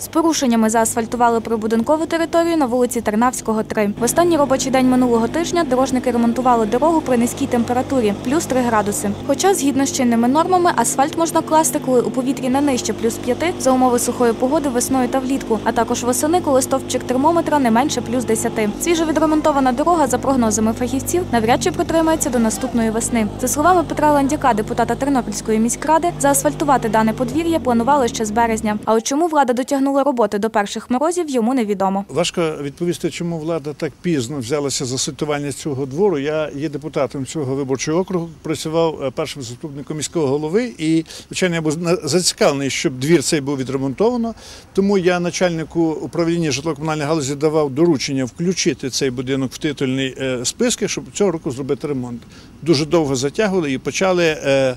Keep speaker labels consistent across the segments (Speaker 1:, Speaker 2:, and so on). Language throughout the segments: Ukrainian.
Speaker 1: З порушеннями заасфальтували прибудинкову територію на вулиці Тернавського, 3. В останній робочий день минулого тижня дорожники ремонтували дорогу при низькій температурі – плюс 3 градуси. Хоча, згідно з чинними нормами, асфальт можна класти, коли у повітрі не нижче плюс 5 за умови сухої погоди весною та влітку, а також восени, коли стовпчик термометра не менше плюс 10. Свіжовідремонтована дорога, за прогнозами фахівців, навряд чи протримається до наступної весни. За словами Петра Ландяка, депутата Тернопільської міськради, заасфальтувати дане подвір'я планували ще з березня. А от чому влада дотягнула роботи до перших морозів, йому невідомо.
Speaker 2: Важко відповісти, чому влада так пізно взялася за ситуування цього двору. Я є депутатом цього виборчого округу, працював е, першим заступником міського голови, і звичайно я був зацікавлений, щоб двір цей був відремонтовано. Тому я начальнику управління житлово-комунальної галузі давав доручення включити цей будинок в титульний е, списки, щоб цього року зробити ремонт. Дуже довго затягували і почали е,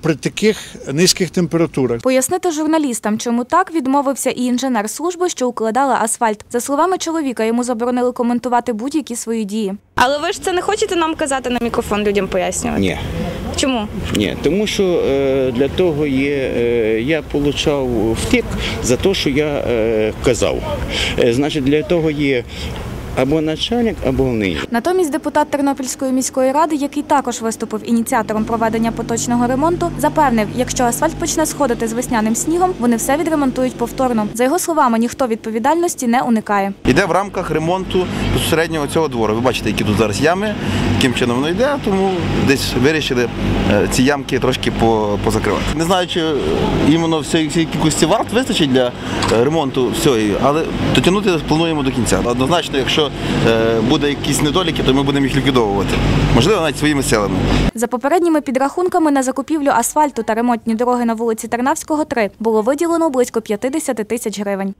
Speaker 2: при таких низьких температурах.
Speaker 1: Пояснити журналістам, чому так відмовився і інженер служби, що укладала асфальт. За словами чоловіка, йому заборонили коментувати будь-які свої дії.
Speaker 3: Але ви ж це не хочете нам казати на мікрофон людям пояснювати?
Speaker 4: Ні,
Speaker 3: Чому?
Speaker 4: ні, тому що е, для того є, е, я отримав втік за те, що я е, казав. Значить, для того є або начальник, або нині.
Speaker 1: Натомість депутат Тернопільської міської ради, який також виступив ініціатором проведення поточного ремонту, запевнив, якщо асфальт почне сходити з весняним снігом, вони все відремонтують повторно. За його словами, ніхто відповідальності не уникає.
Speaker 5: Йде в рамках ремонту безпосереднього цього двору. Ви бачите, які тут зараз ями, яким чином воно йде, тому десь вирішили е, ці ямки трошки позакривати. Не знаю, чи е, іменно всієї всієї кількості варт вистачить для е, ремонту всього, але дотягнути плануємо до кінця. Однозначно, якщо е, буде якісь недоліки, то ми будемо їх ліквідовувати. Можливо, навіть своїми силами.
Speaker 1: За попередніми підрахунками на закупівлю асфальту та ремонтні дороги на вулиці Тарнавського 3 було виділено близько 50 тисяч гривень.